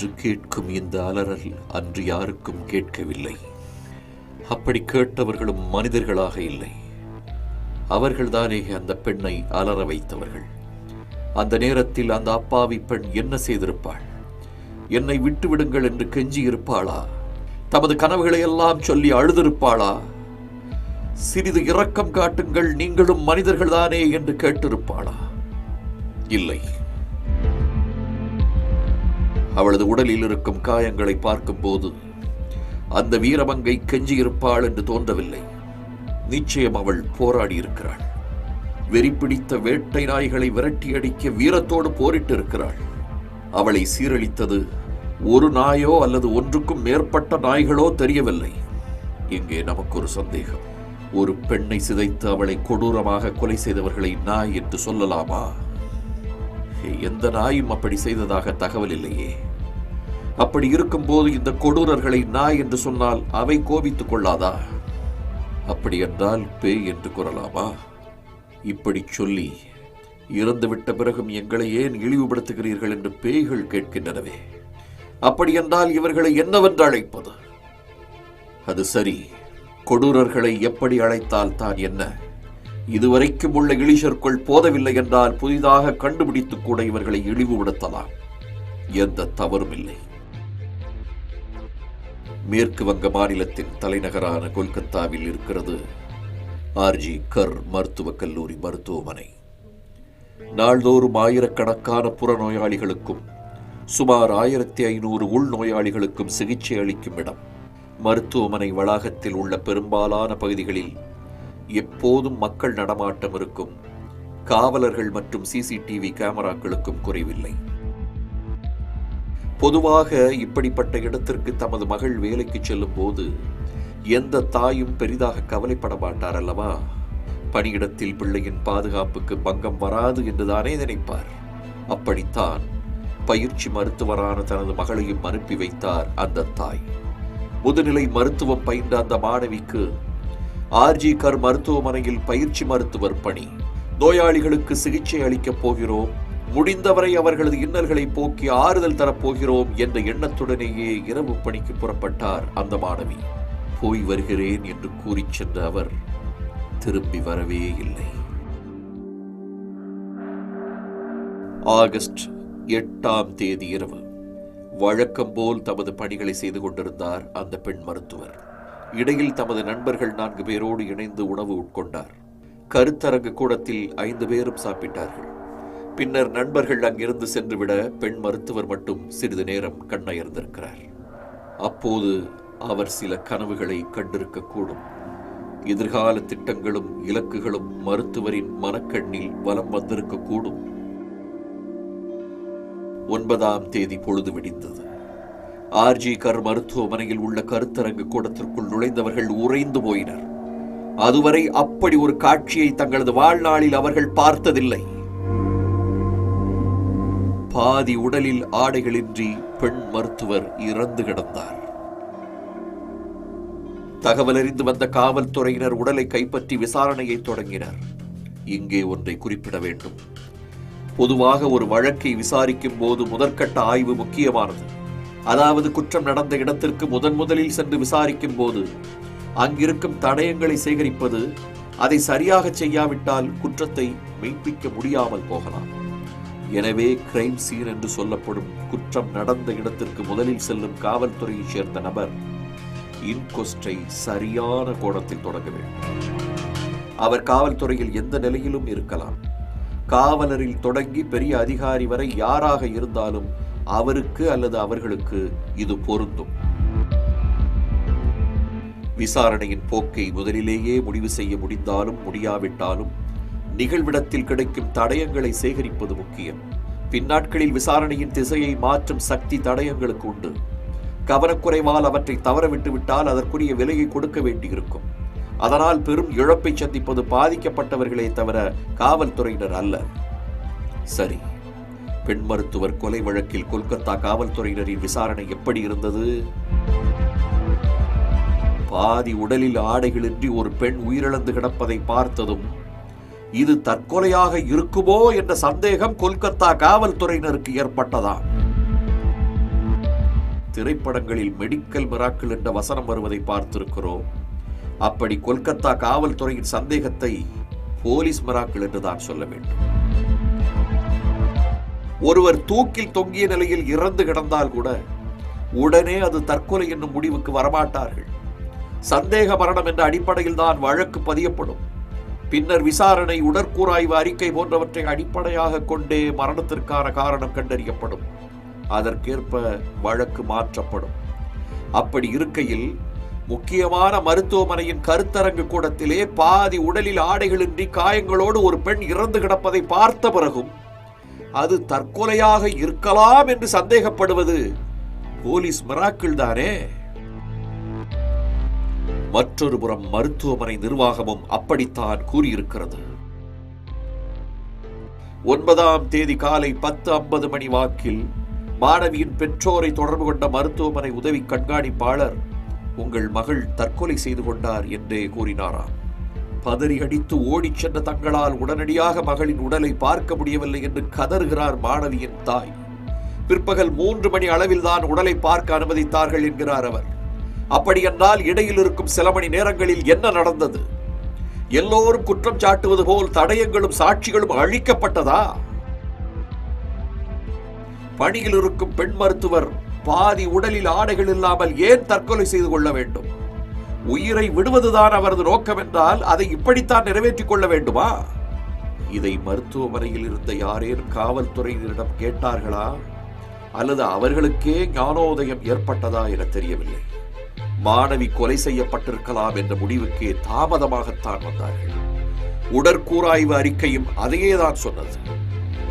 என்று கேட்கும் இந்த அலறல் அன்று யாருக்கும் கேட்கவில்லை. அப்படி கேட்டவர்களும் மனிதர்களாக இல்லை. அவர்கள்தானே அந்த பெண்ணை அலற வைத்தவர்கள். அந்த நேரத்தில் அந்த அப்பாவி பெண் என்ன செய்திருப்பாள்? என்னை விட்டுவிடுங்கள் என்று கெஞ்சியிருப்பாளா? தமது கனவுகளை எல்லாம் சொல்லி அழுதிருப்பாளா? சிறிது இரக்கம் காட்டுங்கள் நீங்களும் மனிதர்கள்தானே என்று கேட்டிருப்பாளா? இல்லை. அவளது உடலில் இருக்கும் காயங்களை பார்க்கும்போது அந்த வீரமங்கை கெஞ்சியிருப்பாள் என்று தோன்றவில்லை. நிச்சயம் அவள் போராடி இருக்கிறாள் வெறிப்பிடித்த வேட்டை நாய்களை விரட்டியடிக்க வீரத்தோடு போரிட்டு இருக்கிறாள் அவளை சீரழித்தது ஒரு நாயோ அல்லது ஒன்றுக்கும் மேற்பட்ட நாய்களோ தெரியவில்லை. இங்கே நமக்கு ஒரு சந்தேகம். ஒரு பெண்ணை சிதைத்து அவளை கொடூரமாக கொலை செய்தவர்களை நாய் என்று சொல்லலாமா? எந்த நாயும் அப்படி செய்ததாக தகவல் இல்லையே. அப்படி இருக்கும்போது இந்த கொடூரர்களை நாய் என்று சொன்னால் அவை கோபித்துக் கொள்ளாதா? அப்படி என்றால் பேய் என்று கூறலாமா? இப்படி சொல்லி இறந்துவிட்ட பிறகும் எங்களை ஏன் இழிவுபடுத்துகிறீர்கள் என்று பேய்கள் கேட்கின்றனவே. அப்படி என்றால் இவர்களை என்னவென்று அழைப்பது? அது சரி கொடூரர்களை எப்படி அழைத்தால் தான் என்ன? இதுவரைக்கும் உள்ள இழிசற்குள் போதவில்லை என்றால் புதிதாக கண்டுபிடித்து கூட இவர்களை இழிவுபடுத்தலாம். எந்த தவறும் இல்லை. மேற்கு வங்க மாநிலத்தின் தலைநகரான கொல்கத்தாவில் இருக்கிறது ஆர்ஜி கர் மருத்துவக் கல்லூரி மருத்துவமனை. நாள்தோறும் ஆயிரக்கணக்கான புறநோயாளிகளுக்கும் சுமார் ஆயிரத்தி ஐநூறு உள்நோயாளிகளுக்கும் சிகிச்சை அளிக்கும் இடம். மருத்துவமனை வளாகத்தில் உள்ள பெரும்பாலான பகுதிகளில் எப்போதும் மக்கள் நடமாட்டம் இருக்கும் காவலர்கள் மற்றும் சிசிடிவி கேமராக்களுக்கும் குறைவில்லை. பொதுவாக இப்படிப்பட்ட இடத்திற்கு தமது மகள் வேலைக்கு செல்லும் போது எந்த தாயும் பெரிதாக கவலைப்பட மாட்டார் அல்லவா? பணியிடத்தில் பிள்ளையின் பாதுகாப்புக்கு பங்கம் வராது என்றுதானே நினைப்பார். அப்படித்தான் பயிற்சி மருத்துவரான தனது மகளையும் அனுப்பி வைத்தார் அந்த தாய். முதுநிலை மருத்துவம் பயின்ற அந்த மாணவிக்கு ஆர்ஜி கர் மருத்துவமனையில் பயிற்சி மருத்துவர் பணி. நோயாளிகளுக்கு சிகிச்சை அளிக்கப் போகிறோம். முடிந்தவரை அவர்களது இன்னல்களை போக்கி ஆறுதல் தரப்போகிறோம் என்ற எண்ணத்துடனேயே இரவு பணிக்கு புறப்பட்டார் அந்த மாணவி. போய் வருகிறேன் என்று கூறிச் சென்ற அவர் திரும்பி வரவே இல்லை. ஆகஸ்ட் எட்டாம் தேதி இரவு. வழக்கம் போல் தமது பணிகளை செய்து கொண்டிருந்தார் அந்த பெண் மருத்துவர். இடையில் தமது நண்பர்கள் நான்கு பேரோடு இணைந்து உணவு உட்கொண்டார். கருத்தரங்கு கூடத்தில் ஐந்து பேரும் சாப்பிட்டார்கள். பின்னர் நண்பர்கள் அங்கிருந்து சென்றுவிட பெண் மருத்துவர் மட்டும் சிறிது நேரம் கண்ணயர்ந்திருக்கிறார். அப்போது அவர் சில கனவுகளை கண்டிருக்கக்கூடும். எதிர்கால திட்டங்களும் இலக்குகளும் மருத்துவரின் மனக்கண்ணில் வலம் வந்திருக்கக்கூடும். ஒன்பதாம் தேதி பொழுது விடிந்தது. ஆர்ஜி கர் மருத்துவமனையில் உள்ள கருத்தரங்கு கூடத்திற்குள் நுழைந்தவர்கள் உறைந்து போயினர். அதுவரை அப்படி ஒரு காட்சியை தங்களது வாழ்நாளில் அவர்கள் பார்த்ததில்லை. பாதி உடலில் ஆடைகளின்றி பெண் மருத்துவர் இறந்து கிடந்தார். தகவல் அறிந்து வந்த காவல்துறையினர் உடலை கைப்பற்றி விசாரணையை தொடங்கினர். இங்கே ஒன்றை குறிப்பிட வேண்டும். பொதுவாக ஒரு வழக்கை விசாரிக்கும் போது முதற்கட்ட ஆய்வு முக்கியமானது. அதாவது குற்றம் நடந்த இடத்திற்கு முதன் முதலில் சென்று விசாரிக்கும் போது அங்கிருக்கும் தடயங்களை சேகரிப்பது அதை சரியாக செய்யாவிட்டால் குற்றத்தை மெய்ப்பிக்க முடியாமல் போகலாம். எனவே கிரைம் சீன் என்று சொல்லப்படும் குற்றம் நடந்த இடத்திற்கு முதலில் செல்லும் காவல்துறையைச் சேர்ந்த நபர் இன்கொஸ்டை சரியான கோணத்தில் தொடங்க வேண்டும். அவர் காவல்துறையில் எந்த நிலையிலும் இருக்கலாம். காவலரில் தொடங்கி பெரிய அதிகாரி வரை யாராக இருந்தாலும் அவருக்கு அல்லது அவர்களுக்கு இது பொருந்தும். விசாரணையின் போக்கை முதலிலேயே முடிவு செய்ய முடிந்தாலும் முடியாவிட்டாலும் நிகழ்விடத்தில் கிடைக்கும் தடயங்களை சேகரிப்பது முக்கியம். பின்னாட்களில் விசாரணையின் திசையை மாற்றும் சக்தி தடயங்களுக்கு உண்டு. கவனக்குறைவால் அவற்றை தவறவிட்டுவிட்டால் அதற்குரிய விலையை கொடுக்க வேண்டியிருக்கும். அதனால் பெரும் இழப்பை சந்திப்பது பாதிக்கப்பட்டவர்களே தவிர காவல்துறையினர் அல்ல. சரி. பெண் மருத்துவர் கொலை வழக்கில் கொல்கத்தா காவல்துறையினரின் விசாரணை எப்படி இருந்தது? பாதி உடலில் ஆடைகளின்றி ஒரு பெண் உயிரிழந்து கிடப்பதை பார்த்ததும் இது தற்கொலையாக இருக்குமோ என்ற சந்தேகம் கொல்கத்தா காவல்துறையினருக்கு ஏற்பட்டதாம் திரைப்படங்களில் மெடிக்கல் மிராக்கள் என்ற வசனம் வருவதை பார்த்திருக்கிறோம். அப்படி கொல்கத்தா காவல்துறையின் சந்தேகத்தை போலீஸ் மிராக்கள் என்று தான் சொல்ல வேண்டும். ஒருவர் தூக்கில் தொங்கிய நிலையில் இறந்து கிடந்தால் கூட உடனே அது தற்கொலை என்னும் முடிவுக்கு வரமாட்டார்கள். சந்தேக மரணம் என்ற அடிப்படையில் தான் வழக்கு பதியப்படும். பின்னர் விசாரணை உடற்கூறாய்வு அறிக்கை போன்றவற்றை அடிப்படையாக கொண்டே மரணத்திற்கான காரணம் கண்டறியப்படும். அதற்கேற்ப வழக்கு மாற்றப்படும். அப்படி இருக்கையில் முக்கியமான மருத்துவமனையின் கருத்தரங்கு கூடத்திலே பாதி உடலில் ஆடைகளின்றி காயங்களோடு ஒரு பெண் இறந்து கிடப்பதை பார்த்த பிறகும் அது தற்கொலையாக இருக்கலாம் என்று சந்தேகப்படுவது போலீஸ் மிராக்கிள் தானே மற்றொரு புறம் மருத்துவமனை நிர்வாகமும் அப்படித்தான் கூறியிருக்கிறது. ஒன்பதாம் தேதி காலை பத்து ஐம்பது மணி வாக்கில் மாணவியின் பெற்றோரை தொடர்பு கொண்ட மருத்துவமனை உதவி கண்காணிப்பாளர் உங்கள் மகள் தற்கொலை செய்து கொண்டார் என்றே கூறினாராம். பதறி அடித்து ஓடிச் சென்ற தங்களால் உடனடியாக மகளின் உடலை பார்க்க முடியவில்லை என்று கதறுகிறார் மாணவியின் தாய். பிற்பகல் மூன்று மணி அளவில்தான் உடலை பார்க்க அனுமதித்தார்கள் என்கிறார் அவர். அப்படியென்றால் இடையில் இருக்கும் சில மணி நேரங்களில் என்ன நடந்தது? எல்லோரும் குற்றம் சாட்டுவது போல் தடயங்களும் சாட்சிகளும் அழிக்கப்பட்டதா? பணியில் இருக்கும் பெண் மருத்துவர் பாதி உடலில் ஆடைகள் இல்லாமல் ஏன் தற்கொலை செய்து கொள்ள வேண்டும்? உயிரை விடுவதுதான் அவரது நோக்கம் என்றால் அதை இப்படித்தான் நிறைவேற்றிக் கொள்ள வேண்டுமா? இதை மருத்துவமனையில் இருந்த யாரேனும் காவல்துறையினரிடம் கேட்டார்களா? அல்லது அவர்களுக்கே ஞானோதயம் ஏற்பட்டதா என தெரியவில்லை. மாணவி கொலை செய்யப்பட்டிருக்கலாம் என்ற முடிவுக்கே தாமதமாகத்தான் வந்தார்கள். உடற்கூறாய்வு அறிக்கையும் அதையே தான் சொன்னது.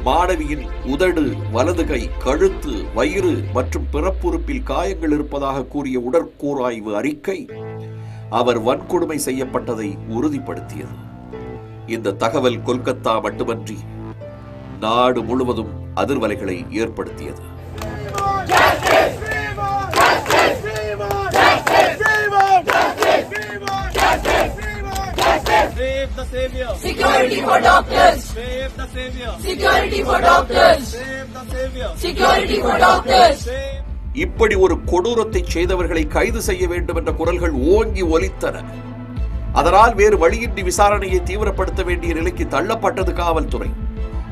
மாணவியின் உதடு வலது கை கழுத்து வயிறு மற்றும் பிறப்புறுப்பில் காயங்கள் இருப்பதாக கூறிய உடற்கூறாய்வு அறிக்கை அவர் வன்கொடுமை செய்யப்பட்டதை உறுதிப்படுத்தியது. இந்த தகவல் கொல்கத்தா மட்டுமன்றி நாடு முழுவதும் அதிர்வலைகளை ஏற்படுத்தியது. Save the savior. Security for doctors. Save the savior. Security for doctors. Save the savior. Security for doctors. இப்படி ஒரு கொடூரத்தை செய்தவர்களை கைது செய்ய வேண்டும் என்ற குரல்கள் ஓங்கி ஒலித்தன அதனால் வேறு வழியின்றி விசாரணையை தீவிரப்படுத்த வேண்டிய நிலைக்கு தள்ளப்பட்டது காவல்துறை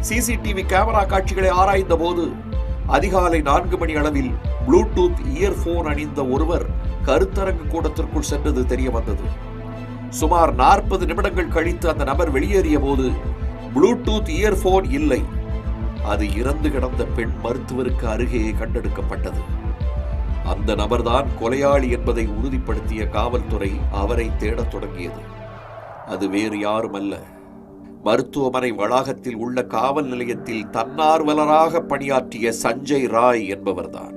சிசிடிவி கேமரா காட்சிகளை ஆராய்ந்த போது அதிகாலை நான்கு மணி அளவில் ப்ளூடூத் இயர்போன் அணிந்த ஒருவர் கருத்தரங்கு கூடத்திற்குள் சென்றது தெரிய வந்தது சுமார் நாற்பது நிமிடங்கள் கழித்து அந்த நபர் வெளியேறிய போது ப்ளூடூத் இயர்போன் இல்லை. அது இறந்து கிடந்த பெண் மருத்துவருக்கு அருகே கண்டெடுக்கப்பட்டது. அந்த நபர்தான் கொலையாளி என்பதை உறுதிப்படுத்திய காவல்துறை அவரை தேடத் தொடங்கியது. அது வேறு யாரும் அல்ல மருத்துவமனை வளாகத்தில் உள்ள காவல் நிலையத்தில் தன்னார்வலராக பணியாற்றிய சஞ்சய் ராய் என்பவர்தான்.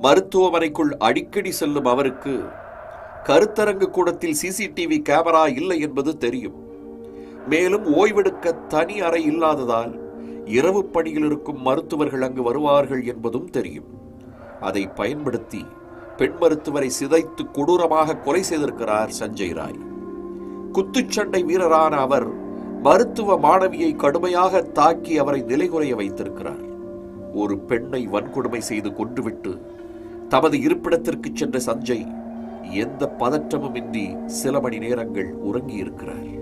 மருத்துவமனைக்குள் அடிக்கடி செல்லும் அவருக்கு கருத்தரங்கு கூடத்தில் சிசிடிவி கேமரா இல்லை என்பது தெரியும். மேலும் ஓய்வெடுக்க தனி அறை இல்லாததால் இரவு பணியில் இருக்கும் மருத்துவர்கள் அங்கு வருவார்கள் என்பதும் தெரியும். அதை பயன்படுத்தி பெண் மருத்துவரை சிதைத்து கொடூரமாக கொலை செய்திருக்கிறார் சஞ்சய் ராய். குத்துச்சண்டை வீரரான அவர் மருத்துவ மாணவியை கடுமையாக தாக்கி அவரை நிலைகுறைய வைத்திருக்கிறார். ஒரு பெண்ணை வன்கொடுமை செய்து கொன்றுவிட்டு தமது இருப்பிடத்திற்கு சென்ற சஞ்சய் எந்த பதற்றமும் இன்றி சில மணி நேரங்கள் உறங்கி இருக்கிறார்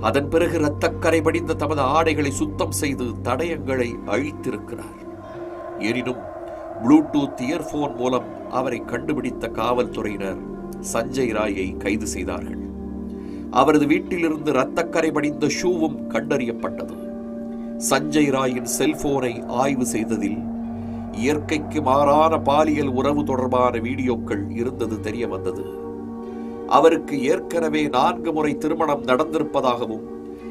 அதன் பிறகு இரத்தக்கரை படிந்த தமது ஆடைகளை சுத்தம் செய்து தடயங்களை அழித்திருக்கிறார். எனினும் ப்ளூடூத் இயர்போன் மூலம் அவரை கண்டுபிடித்த காவல்துறையினர் சஞ்சய் ராயை கைது செய்தார்கள். அவரது வீட்டிலிருந்து இரத்தக்கரை படிந்த ஷூவும் கண்டறியப்பட்டது. சஞ்சய் ராயின் செல்போனை ஆய்வு செய்ததில் இயற்கைக்கு மாறான பாலியல் உறவு தொடர்பான வீடியோக்கள் இருந்தது தெரிய வந்தது. அவருக்கு ஏற்கனவே நான்கு முறை திருமணம் நடந்திருப்பதாகவும்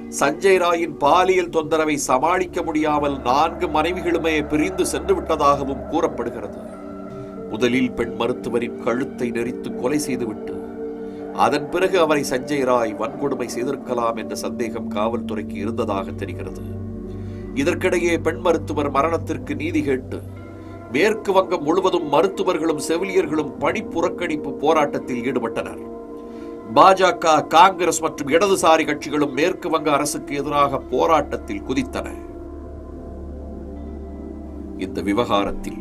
சஞ்சய் ராயின் பாலியல் தொந்தரவை சமாளிக்க முடியாமல் நான்கு மனைவிகளுமே பிரிந்து சென்று விட்டதாகவும் கூறப்படுகிறது. முதலில் பெண் மருத்துவரின் கழுத்தை நெறித்து கொலை செய்துவிட்டு அதன் பிறகு அவரை சஞ்சய் ராய் வன்கொடுமை செய்திருக்கலாம் என்ற சந்தேகம் காவல்துறைக்கு இருந்ததாக தெரிகிறது. இதற்கிடையே பெண் மருத்துவர் மரணத்திற்கு நீதி கேட்டு மேற்கு வங்கம் முழுவதும் மருத்துவர்களும் செவிலியர்களும் பணி புறக்கணிப்பு போராட்டத்தில் ஈடுபட்டனர். பாஜக காங்கிரஸ் மற்றும் இடதுசாரி கட்சிகளும் மேற்கு வங்க அரசுக்கு எதிராக போராட்டத்தில் குதித்தன. இந்த விவகாரத்தில்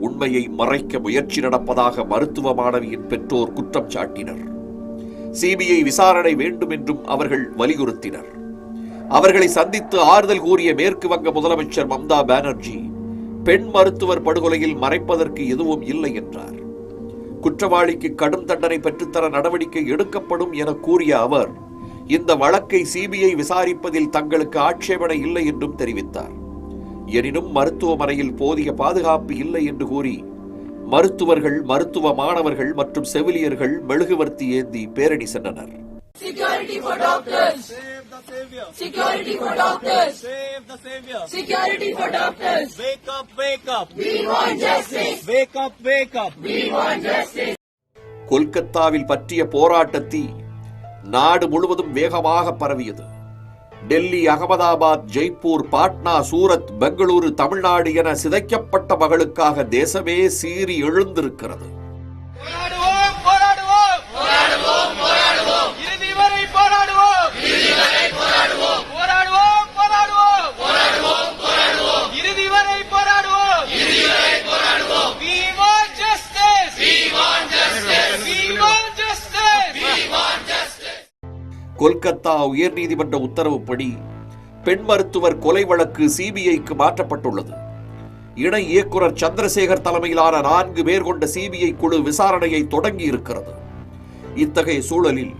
உண்மையை மறைக்க முயற்சி நடப்பதாக மருத்துவ மாணவியின் பெற்றோர் குற்றம் சாட்டினர். சிபிஐ விசாரணை வேண்டும் என்றும் அவர்கள் வலியுறுத்தினர். அவர்களை சந்தித்து ஆறுதல் கூறிய மேற்கு வங்க முதலமைச்சர் மம்தா பானர்ஜி பெண் மருத்துவர் படுகொலையில் மறைப்பதற்கு எதுவும் இல்லை என்றார். குற்றவாளிக்கு கடும் தண்டனை பெற்றுத்தர நடவடிக்கை எடுக்கப்படும் என கூறிய அவர் இந்த வழக்கை சிபிஐ விசாரிப்பதில் தங்களுக்கு ஆட்சேபனை இல்லை என்றும் தெரிவித்தார். எனினும் மருத்துவமனையில் போதிய பாதுகாப்பு இல்லை என்று கூறி மருத்துவர்கள் மருத்துவ மாணவர்கள் மற்றும் செவிலியர்கள் மெழுகுவர்த்தி ஏந்தி பேரணி சென்றனர். Security for doctors. Save the savior. Security for doctors. Save the savior. Security for doctors. Wake up, wake up. We want justice. Wake up, wake up. We want justice. கொல்கத்தாவில் பற்றிய போராட்டத்தீ நாடு முழுவதும் வேகமாக பரவியது டெல்லி அகமதாபாத் ஜெய்ப்பூர் பாட்னா சூரத் பெங்களூரு தமிழ்நாடு என சிதைக்கப்பட்ட மகளுக்காக தேசமே சீறி எழுந்திருக்கிறது போராடுவோம் போராடுவோம் போராடுவோம் போராடுவோம் இறுதி வரை போராடுவோம் இறுதி வரை போராடுவோம் போராடுவோம் போராடுவோம் போராடுவோம் போராடுவோம் இறுதி வரை போராடுவோம் இறுதி வரை போராடுவோம் we want justice we want justice we want justice we want justice Kolkata உயர்நீதிமன்ற உத்தரவுப்படி பெண் மருத்துவர் கொலை வழக்கு சிபிஐக்கு மாற்றப்பட்டுள்ளது. இணை இயக்குனர் சந்திரசேகர் தலைமையிலான நான்கு பேர் கொண்ட சிபிஐ குழு விசாரணையை தொடங்கி இருக்கிறது இத்தகைய சூழலில்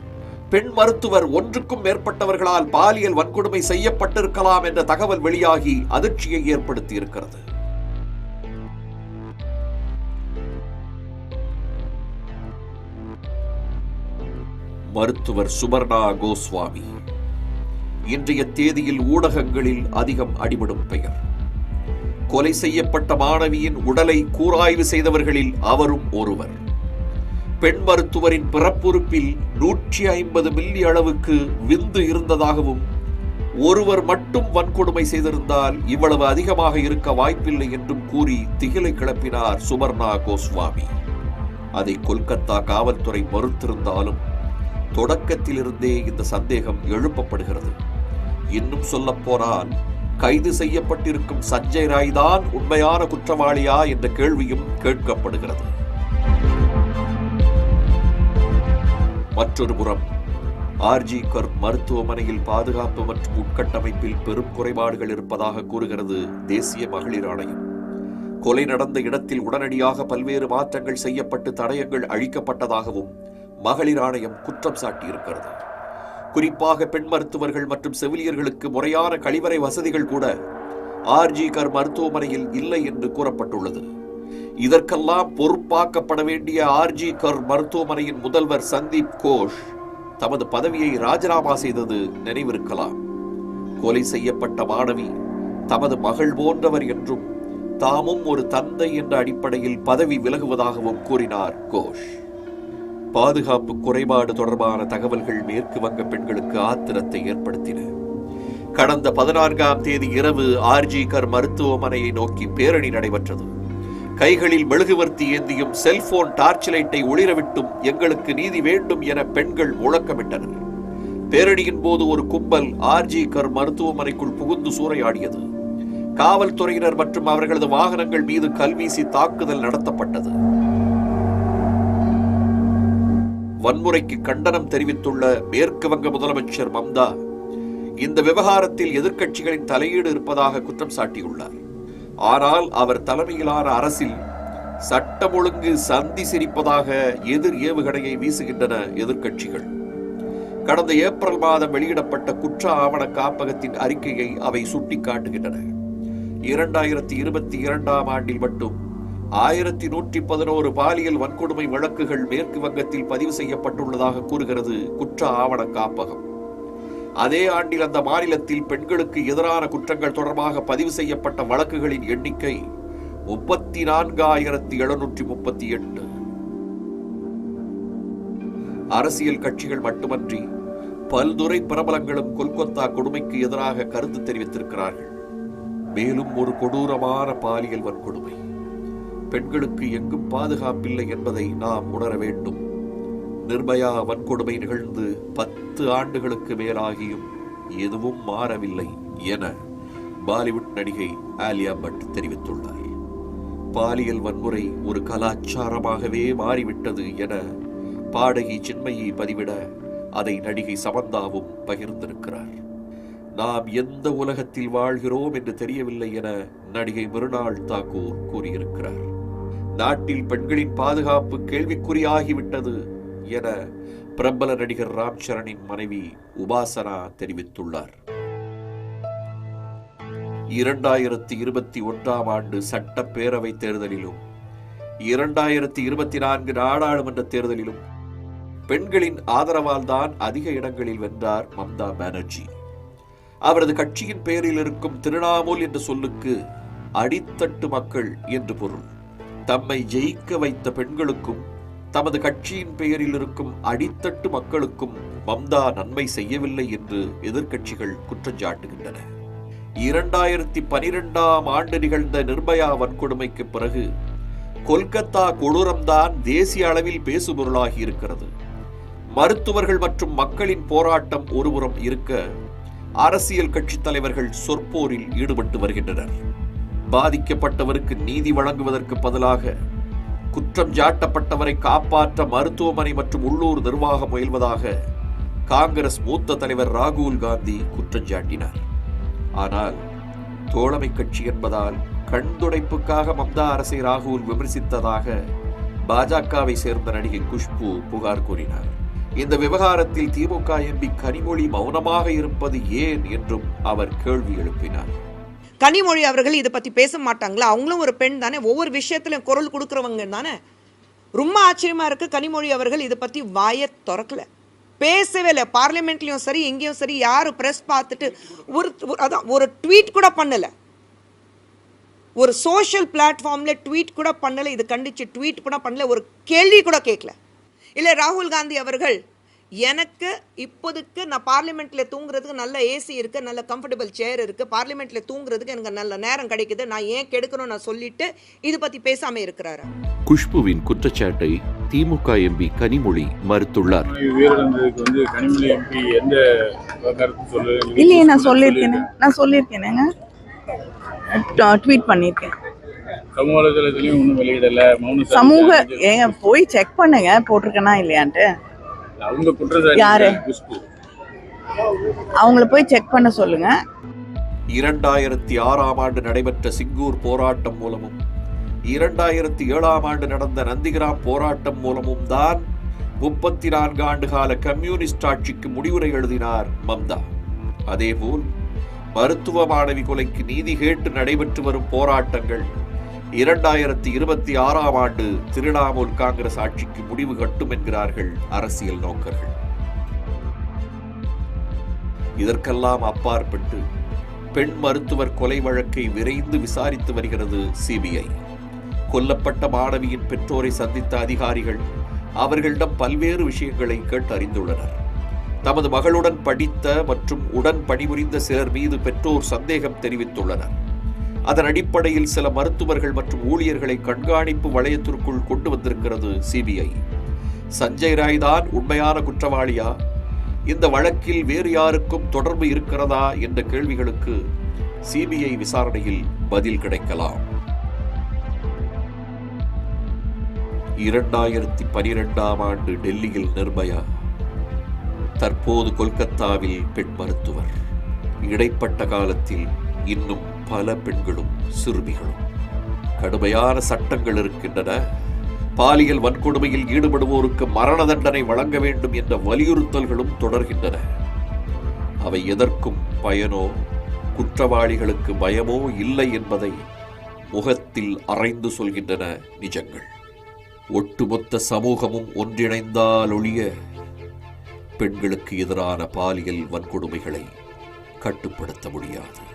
பெண் மருத்துவர் ஒன்றுக்கும் மேற்பட்டவர்களால் பாலியல் வன்கொடுமை செய்யப்பட்டிருக்கலாம் என்ற தகவல் வெளியாகி அதிர்ச்சியை ஏற்படுத்தியிருக்கிறது. மருத்துவர் சுபர்ணா கோஸ்வாமி. இன்றைய தேதியில் ஊடகங்களில் அதிகம் அடிபடும் பெயர். கொலை செய்யப்பட்ட மாணவியின் உடலை கூராய்வு செய்தவர்களில் அவரும் ஒருவர். பெண் மருத்துவரின் பிறப்புறுப்பில் நூற்றி ஐம்பது மில்லி அளவுக்கு விந்து இருந்ததாகவும் ஒருவர் மட்டும் வன்கொடுமை செய்திருந்தால் இவ்வளவு அதிகமாக இருக்க வாய்ப்பில்லை என்றும் கூறி திகிலை கிளப்பினார் சுபர்ணா கோஸ்வாமி. அதை கொல்கத்தா காவல்துறை மறுத்திருந்தாலும் தொடக்கத்திலிருந்தே இந்த சந்தேகம் எழுப்பப்படுகிறது. இன்னும் சொல்ல போனால் கைது செய்யப்பட்டிருக்கும் சஞ்சய் ராய் தான் உண்மையான குற்றவாளியா என்ற கேள்வியும் கேட்கப்படுகிறது. மற்றொரு புறம் ஆர்ஜி கர் மருத்துவமனையில் பாதுகாப்பு மற்றும் உட்கட்டமைப்பில் பெரும் குறைபாடுகள் இருப்பதாக கூறுகிறது தேசிய மகளிர் ஆணையம். கொலை நடந்த இடத்தில் உடனடியாக பல்வேறு மாற்றங்கள் செய்யப்பட்டு தடயங்கள் அழிக்கப்பட்டதாகவும் மகளிர் ஆணையம் குற்றம் சாட்டியிருக்கிறது. குறிப்பாக பெண் மருத்துவர்கள் மற்றும் செவிலியர்களுக்கு முறையான கழிவறை வசதிகள் கூட ஆர்ஜி கர் மருத்துவமனையில் இல்லை என்று கூறப்பட்டுள்ளது. இதற்கெல்லாம் பொறுப்பாக்கப்பட வேண்டிய ஆர்ஜி கர் மருத்துவமனையின் முதல்வர் சந்தீப் கோஷ் தமது பதவியை ராஜினாமா செய்தது நினைவிருக்கலாம். கொலை செய்யப்பட்ட மாணவி தமது மகள் போன்றவர் என்றும் தாமும் ஒரு தந்தை என்ற அடிப்படையில் பதவி விலகுவதாகவும் கூறினார் கோஷ். பாதுகாப்பு குறைபாடு தொடர்பான தகவல்கள் மேற்கு வங்க பெண்களுக்கு ஆத்திரத்தை ஏற்படுத்தின. கடந்த பதினான்காம் தேதி இரவு ஆர்ஜி கர் மருத்துவமனையை நோக்கி பேரணி நடைபெற்றது. கைகளில் மெழுகுவர்த்தி ஏந்தியும் செல்போன் டார்ச் லைட்டை ஒளிரவிட்டும் எங்களுக்கு நீதி வேண்டும் என பெண்கள் முழக்கமிட்டனர். பேரணியின் போது ஒரு கும்பல் ஆர்ஜி கர் மருத்துவமனைக்குள் புகுந்து சூறையாடியது. காவல்துறையினர் மற்றும் அவர்களது வாகனங்கள் மீது கல்வீசி தாக்குதல் நடத்தப்பட்டது. வன்முறைக்கு கண்டனம் தெரிவித்துள்ள மேற்கு வங்க முதலமைச்சர் மம்தா இந்த விவகாரத்தில் எதிர்க்கட்சிகளின் தலையீடு இருப்பதாக குற்றம் சாட்டியுள்ளார். ஆனால் அவர் தலைமையிலான அரசில் சட்டம் ஒழுங்கு சந்தி சிரிப்பதாக எதிர் ஏவுகணையை வீசுகின்றன எதிர்க்கட்சிகள். கடந்த ஏப்ரல் மாதம் வெளியிடப்பட்ட குற்ற ஆவண காப்பகத்தின் அறிக்கையை அவை சுட்டிக்காட்டுகின்றன. இரண்டாயிரத்தி இருபத்தி இரண்டாம் ஆண்டில் மட்டும் ஆயிரத்தி நூற்றி பதினோரு பாலியல் வன்கொடுமை வழக்குகள் மேற்கு வங்கத்தில் பதிவு செய்யப்பட்டுள்ளதாக கூறுகிறது குற்ற ஆவண காப்பகம். அதே ஆண்டில் அந்த மாநிலத்தில் பெண்களுக்கு எதிரான குற்றங்கள் தொடர்பாக பதிவு செய்யப்பட்ட வழக்குகளின் எண்ணிக்கை முப்பத்தி நான்காயிரத்தி எழுநூற்றி முப்பத்தி எட்டு. அரசியல் கட்சிகள் மட்டுமன்றி பல்துறை பிரபலங்களும் கொல்கத்தா கொடுமைக்கு எதிராக கருத்து தெரிவித்திருக்கிறார்கள். மேலும் ஒரு கொடூரமான பாலியல் வன்கொடுமை. பெண்களுக்கு எங்கும் பாதுகாப்பில்லை என்பதை நாம் உணர வேண்டும். நிர்பயா வன்கொடுமை நிகழ்ந்து பத்து ஆண்டுகளுக்கு மேலாகியும் எதுவும் மாறவில்லை என பாலிவுட் நடிகை ஆலியா பட் தெரிவித்துள்ளார். பாலியல் வன்முறை ஒரு கலாச்சாரமாகவே மாறிவிட்டது என பாடகி சின்மையை பதிவிட அதை நடிகை சமந்தாவும் பகிர்ந்திருக்கிறார். நாம் எந்த உலகத்தில் வாழ்கிறோம் என்று தெரியவில்லை என நடிகை மிருனாள் தாக்கூர் கூறியிருக்கிறார். நாட்டில் பெண்களின் பாதுகாப்பு கேள்விக்குறியாகிவிட்டது என பிரபல நடிகர் ராம் சரணின் மனைவி உபாசனா தெரிவித்துள்ளார். இரண்டாயிரத்தி இருபத்தி ஒன்றாம் ஆண்டு சட்டப்பேரவை தேர்தலிலும் இரண்டாயிரத்தி இருபத்தி நான்கு நாடாளுமன்ற தேர்தலிலும் பெண்களின் ஆதரவால் தான் அதிக இடங்களில் வென்றார் மம்தா பானர்ஜி. அவரது கட்சியின் பெயரில் இருக்கும் திரிணாமுல் என்ற சொல்லுக்கு அடித்தட்டு மக்கள் என்று பொருள். தம்மை ஜெயிக்க வைத்த பெண்களுக்கும் தமது கட்சியின் பெயரில் இருக்கும் அடித்தட்டு மக்களுக்கும் மம்தா நன்மை செய்யவில்லை என்று எதிர்க்கட்சிகள் குற்றஞ்சாட்டுகின்றன இரண்டாயிரத்தி பனிரெண்டாம் ஆண்டு நிகழ்ந்த நிர்பயா வன்கொடுமைக்கு பிறகு கொல்கத்தா கொடூரம்தான் தேசிய அளவில் பேசுபொருளாகி இருக்கிறது. மருத்துவர்கள் மற்றும் மக்களின் போராட்டம் ஒருபுறம் இருக்க அரசியல் கட்சித் தலைவர்கள் சொற்போரில் ஈடுபட்டு வருகின்றனர். பாதிக்கப்பட்டவருக்கு நீதி வழங்குவதற்கு பதிலாக குற்றம் சாட்டப்பட்டவரை காப்பாற்ற மருத்துவமனை மற்றும் உள்ளூர் நிர்வாகம் முயல்வதாக காங்கிரஸ் மூத்த தலைவர் ராகுல் காந்தி குற்றம் சாட்டினார். ஆனால் தோழமை கட்சி என்பதால் கண்துடைப்புக்காக மம்தா அரசை ராகுல் விமர்சித்ததாக பாஜகவை சேர்ந்த நடிகை குஷ்பு புகார் கூறினார். இந்த விவகாரத்தில் திமுக எம்பி கனிமொழி மௌனமாக இருப்பது ஏன் என்றும் அவர் கேள்வி எழுப்பினார். கனிமொழி அவர்கள் இதை பற்றி பேச மாட்டாங்களா? அவங்களும் ஒரு பெண் தானே. ஒவ்வொரு விஷயத்துலையும் குரல் கொடுக்குறவங்க தானே. ரொம்ப ஆச்சரியமாக இருக்குது கனிமொழி அவர்கள் இதை பற்றி வாயை திறக்கல. பேசவே இல்லை. பார்லிமெண்ட்லேயும் சரி எங்கேயும் சரி யார் பிரஸ் பார்த்துட்டு ஒரு அதான் ஒரு ட்வீட் கூட பண்ணலை. ஒரு சோஷியல் பிளாட்ஃபார்மில் ட்வீட் கூட பண்ணலை. இது கண்டிச்சு ட்வீட் கூட பண்ணல. ஒரு கேள்வி கூட கேட்கல இல்லை ராகுல் காந்தி அவர்கள் எனக்கு இப்போதைக்கு நான் பார்லிமெண்ட்ல தூங்குறதுக்கு நல்ல ஏசி இருக்கு நல்ல கம்ஃபர்டபுள் சேர் இருக்கு. பார்லிமெண்ட்ல தூங்குறதுக்கு எனக்கு நல்ல நேரம் கிடைக்குது. நான் ஏன் கெடுக்கணும் நான் சொல்லிட்டு இது பத்தி பேசாம இருக்கிறாரு. குஷ்புவின் குற்றச்சாட்டை திமுக எம்பி கனிமொழி மறுத்துள்ளார். இல்லையே நான் சொல்லியிருக்கேனே. நான் சொல்லியிருக்கேனேங்க ட்வீட் பண்ணியிருக்கேன். சமூக வலைதளத்திலையும் ஒன்றும் வெளியிடல. மௌன சாதி சமூக சான்றிதழ் ஏங்க போய் செக் பண்ணுங்க. போட்டிருக்கேனா இல்லையான்ட்டு. யாரு? குஷ்பு. அவங்கள போய் செக் பண்ண சொல்லுங்க. இரண்டாயிரத்தி ஆறாம் ஆண்டு நடைபெற்ற சிங்கூர் போராட்டம் மூலமும் இரண்டாயிரத்தி ஏழாம் ஆண்டு நடந்த நந்திகிராம் போராட்டம் மூலமும் தான் முப்பத்தி நான்கு ஆண்டு கால கம்யூனிஸ்ட் ஆட்சிக்கு முடிவுரை எழுதினார் மம்தா. அதேபோல் மருத்துவ மாணவி கொலைக்கு நீதி கேட்டு நடைபெற்று வரும் போராட்டங்கள் இரண்டாயிரத்தி இருபத்தி ஆறாம் ஆண்டு திரிணாமுல் காங்கிரஸ் ஆட்சிக்கு முடிவு கட்டும் என்கிறார்கள் அரசியல் நோக்கர்கள். இதற்கெல்லாம் அப்பாற்பட்டு பெண் மருத்துவர் கொலை வழக்கை விரைந்து விசாரித்து வருகிறது சிபிஐ. கொல்லப்பட்ட மாணவியின் பெற்றோரை சந்தித்த அதிகாரிகள் அவர்களிடம் பல்வேறு விஷயங்களை கேட்டறிந்துள்ளனர் தமது மகளுடன் படித்த மற்றும் உடன் பணிபுரிந்த சிலர் மீது பெற்றோர் சந்தேகம் தெரிவித்துள்ளனர். அதன் அடிப்படையில் சில மருத்துவர்கள் மற்றும் ஊழியர்களை கண்காணிப்பு வளையத்திற்குள் கொண்டு வந்திருக்கிறது சிபிஐ. சஞ்சய் ராய் தான் உண்மையான குற்றவாளியா? இந்த வழக்கில் வேறு யாருக்கும் தொடர்பு இருக்கிறதா என்ற கேள்விகளுக்கு சிபிஐ விசாரணையில் பதில் கிடைக்கலாம். இரண்டாயிரத்தி பனிரெண்டாம் ஆண்டு டெல்லியில் நிர்பயா தற்போது கொல்கத்தாவில் பெண் மருத்துவர். இடைப்பட்ட காலத்தில் இன்னும் பல பெண்களும் சிறுமிகளும். கடுமையான சட்டங்கள் இருக்கின்றன. பாலியல் வன்கொடுமையில் ஈடுபடுவோருக்கு மரண தண்டனை வழங்க வேண்டும் என்ற வலியுறுத்தல்களும் தொடர்கின்றன. அவை எதற்கும் பயனோ குற்றவாளிகளுக்கு பயமோ இல்லை என்பதை முகத்தில் அறைந்து சொல்கின்றன நிஜங்கள். ஒட்டுமொத்த சமூகமும் ஒன்றிணைந்தால் ஒழிய பெண்களுக்கு எதிரான பாலியல் வன்கொடுமைகளை கட்டுப்படுத்த முடியாது.